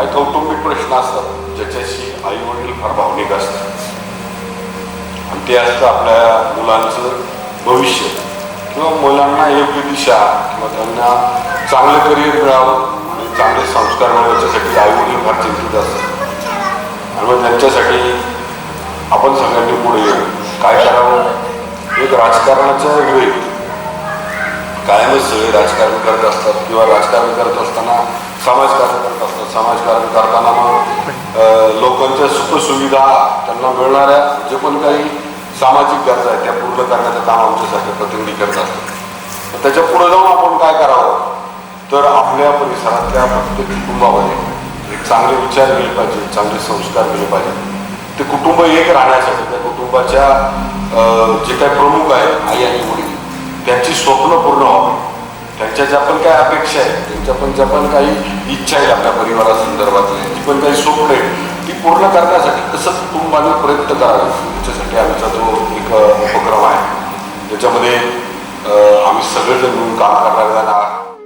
काही कौटुंबिक प्रश्न असतात ज्याच्याशी आई वडील फार भावनिक असतात. आणि ते असतं आपल्या मुलांचं भविष्य. किंवा मुलांना योग्य दिशा किंवा त्यांना चांगलं करिअर मिळावं आणि चांगले संस्कार मिळावे याच्यासाठी आई वडील फार चिंतित असतात. आणि मग त्यांच्यासाठी आपण सगळ्यांनी पुढे येऊ. काय करावं? एक राजकारणाचा वेग. कायमच सगळे राजकारण करत असतात किंवा राजकारण करत असताना समाजकारण करत असतात. समाजकारण करताना मग लोकांच्या सुखसुविधा त्यांना मिळणाऱ्या जे पण काही सामाजिक गरजा आहेत त्या पूर्ण करण्याचं काम आमच्यासारखे प्रतिनिधी करत असतात. तर त्याच्या पुढे जाऊन आपण काय करावं? तर आपल्या परिसरातल्या प्रत्येक कुटुंबामध्ये एक चांगले विचार गेले पाहिजे चांगले संस्कार गेले पाहिजे ते कुटुंब एक राहण्यासाठी त्या कुटुंबाच्या जे काही प्रमुख आहेत आई आणि वडील त्यांची स्वप्न पूर्ण व्हावं. त्यांच्या ज्या पण काही अपेक्षा आहेत त्यांच्या पण ज्या पण काही इच्छा आहेत आपल्या परिवारासंदर्भातल्या जी पण काही स्वप्न आहेत ती पूर्ण करण्यासाठी कसं कुटुंबाने प्रयत्न करावे. याच्यासाठी आमचा जो एक उपक्रम आहे त्याच्यामध्ये आम्ही सगळेजण मिळून काम करणाऱ्यांना